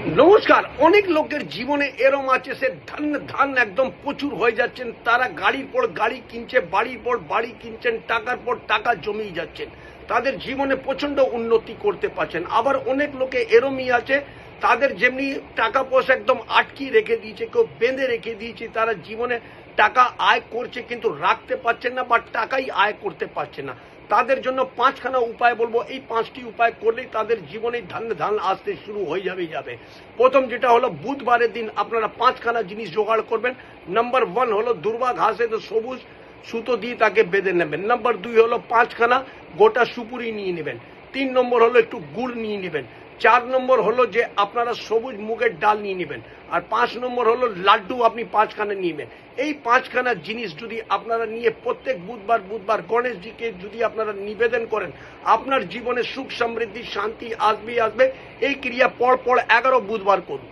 নমস্কার, অনেক লোকের জীবনে এরম আছে, সে ধান ধান একদম প্রচুর হয়ে যাচ্ছেন, তারা গাড়ির পর গাড়ি কিনছে, বাড়ির পর বাড়ি কিনছেন, টাকার পর টাকা জমিয়ে যাচ্ছেন। তাদের জীবনে প্রচণ্ড উন্নতি করতে পারছেন। আবার অনেক লোকে এরমই আছে, তাদের যেমনি টাকা পয়সা একদম আটকি রেখে দিয়েছে, কেউ বেঁধে রেখে দিয়েছে, তারা জীবনে টাকা আয় করছে, কিন্তু রাখতে পারছেন না বা টাকাই আয় করতে পারছে না। তাদের জন্য পাঁচখানা উপায় বলব। এই পাঁচটি উপায় করলেই তাদের জীবনে ধান ধান আসতে শুরু হয়ে যাবে যাবে। প্রথম যেটা হলো, বুধবারের দিন আপনারা পাঁচখানা জিনিস জোগাড় করবেন। নাম্বার ওয়ান হলো, দুর্বা ঘাসে তো সবুজ সুতো দিয়ে তাকে বেঁধে নেবেন। নাম্বার দুই হলো, পাঁচখানা গোটা সুপুরি নিয়ে নেবেন। তিন নম্বর হলো, একটু গুড় নিয়ে নেবেন। চার নম্বর হলো যে আপনারা সবুজ মুগের ডাল নিয়ে নেবেন, আর পাঁচ নম্বর হলো লাড্ডু আপনি পাঁচখানা নিয়ে নেবেন। এই পাঁচখানা জিনিস যদি আপনারা নিয়ে প্রত্যেক বুধবার বুধবার গণেশজিকে যদি আপনারা নিবেদন করেন, আপনার জীবনে সুখ সমৃদ্ধি, শান্তি আসবেই আসবে। এই ক্রিয়া পর পর এগারো বুধবার করুন।